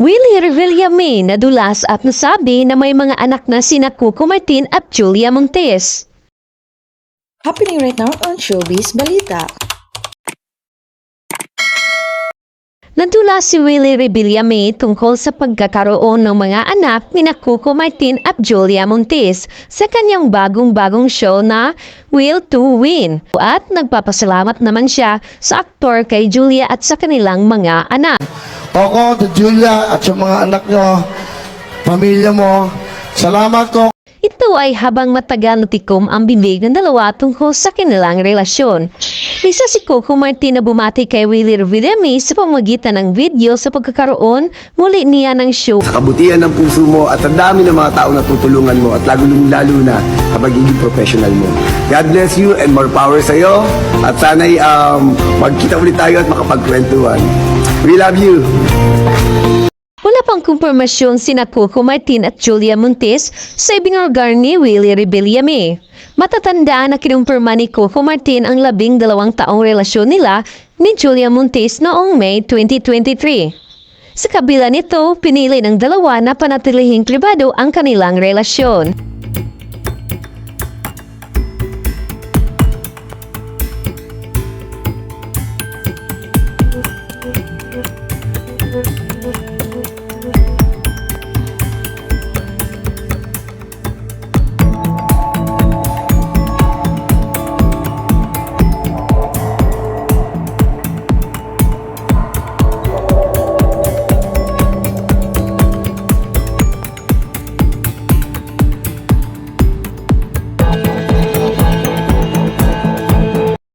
Willie Revillame nadulas at nasabi na may mga anak na sina Coco Martin at Julia Montes. Happening right now on Showbiz Balita. Nadula si Willie Revillame tungkol sa pagkakaroon ng mga anak ni na Coco Martin at Julia Montes sa kanyang bagong-bagong show na Will to Win. At nagpapasalamat naman siya sa aktor kay Julia at sa kanilang mga anak. Ako, to Julia at sa mga anak nyo, pamilya mo, salamat ko Ito ay habang matagal natikom ang bibig ng dalawa tungkol sa kanilang relasyon. Isa si Coco Martin na bumati kay Willie Revillame sa pamagitan ng video sa pagkakaroon muli niya ng show sa kabutihan ng puso mo at ang dami ng mga tao na tutulungan mo at lalo lalo na sa pagiging professional mo. God bless you and more power sa iyo at sana'y um, magkita ulit tayo at makapagkwentuhan. We love you! Wala pang kumpirmasyon sina Coco Martin at Julia Montes sa ibinurgar ni Willie Rebillame. Matatandaan na kinumpirma ni Coco Martin ang labing dalawang taong relasyon nila ni Julia Montes noong May 2023. Sa kabila nito, pinili ng dalawa na panatilihing pribado ang kanilang relasyon.